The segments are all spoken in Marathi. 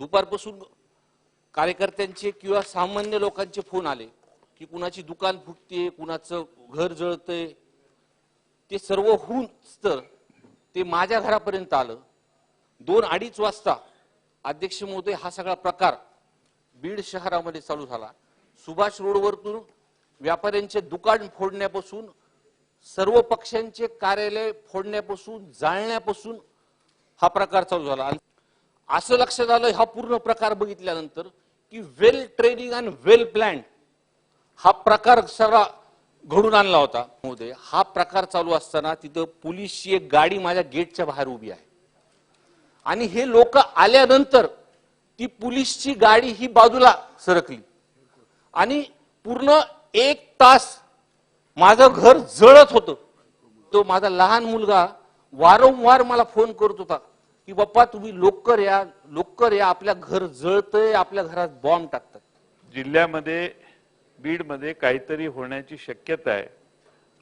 दुपारपासून कार्यकर्त्यांचे किंवा सामान्य लोकांचे फोन आले की कुणाची दुकान फुटते कुणाचं घर जळतंय. ते सर्व होऊन तर ते माझ्या घरापर्यंत आलं. दोन अडीच वाजता अध्यक्ष महोदय हा सगळा प्रकार बीड शहरामध्ये चालू झाला. सुभाष रोडवरतून व्यापाऱ्यांचे दुकान फोडण्यापासून सर्व पक्षांचे कार्यालय फोडण्यापासून जाळण्यापासून हा प्रकार चालू झाला. असं लक्षात आलं हा पूर्ण प्रकार बघितल्यानंतर की well training and well plan हा प्रकार सगळा घडून आणला होता. महोदय हा प्रकार चालू असताना तिथं पोलीसची एक गाडी माझ्या गेटच्या बाहेर उभी आहे. आणि हे लोक आल्यानंतर ती पोलीसची गाडी ही बाजूला सरकली. आणि पूर्ण एक तास माझं घर जळत होतं. तो माझा लहान मुलगा वारंवार मला फोन करत होता. की बाप्पा तुम्ही लवकर या लवकर या आपल्या घर जळतंय आपल्या घरात बॉम्ब टाकतात. जिल्ह्यामध्ये बीडमध्ये काहीतरी होण्याची शक्यता आहे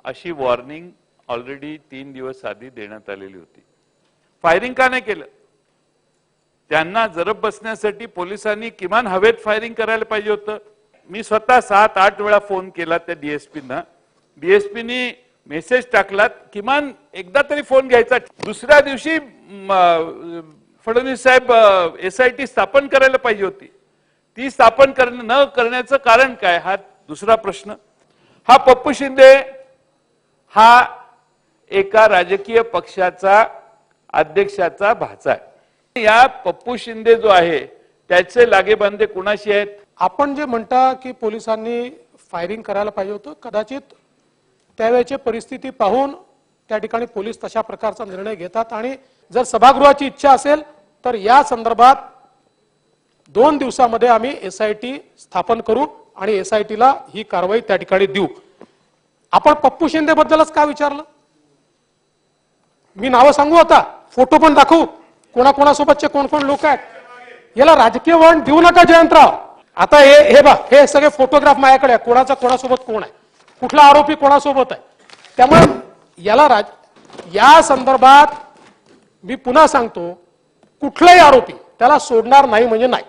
अशी वॉर्निंग ऑलरेडी तीन दिवस आधी देण्यात आलेली होती. फायरिंग का नाही केलं? त्यांना जरब बसण्यासाठी पोलिसांनी किमान हवेत फायरिंग करायला पाहिजे होतं. मी स्वतः सात आठ वेळा फोन केला त्या डीएसपींना डीएसपीनी मेसेज टाकलात किमान एकदा तरी फोन घ्यायचा. दुसऱ्या दिवशी फडणवीस साहेब एस आय टी स्थापन करायला पाहिजे होती. ती स्थापन करण न करण्याचं कारण काय? हा दुसरा प्रश्न. हा पप्पू शिंदे हा एका राजकीय पक्षाचा अध्यक्षाचा भाचा आहे. या पप्पू शिंदे जो आहे त्याचे लागेबांधे कुणाशी आहेत? आपण जे म्हणता की पोलिसांनी फायरिंग करायला पाहिजे होतं कदाचित त्यावेळेची परिस्थिती पाहून त्या ठिकाणी पोलीस तशा प्रकारचा निर्णय घेतात आणि जर सभागृहाची इच्छा असेल तर या संदर्भात दोन दिवसामध्ये आम्ही एस आय टी स्थापन करू आणि एस आय ही कारवाई त्या ठिकाणी देऊ. आपण पप्पू शिंदे बद्दलच का विचारलं? मी नावं सांगू आता फोटो पण दाखवू. कोणाकोणासोबतचे कोण कोण लोक आहेत? याला राजकीय वळण देऊ नका जयंतराव. आता हे हे बा हे सगळे फोटोग्राफ माझ्याकडे आहे कोणाचा कोणासोबत कोण आहे? कुठला आरोपी कोणासोबत आहे? त्यामुळे याला राज या संदर्भात मी पुन्हा सांगतो कुठलाही आरोपी त्याला सोडणार नाही म्हणजे नाही.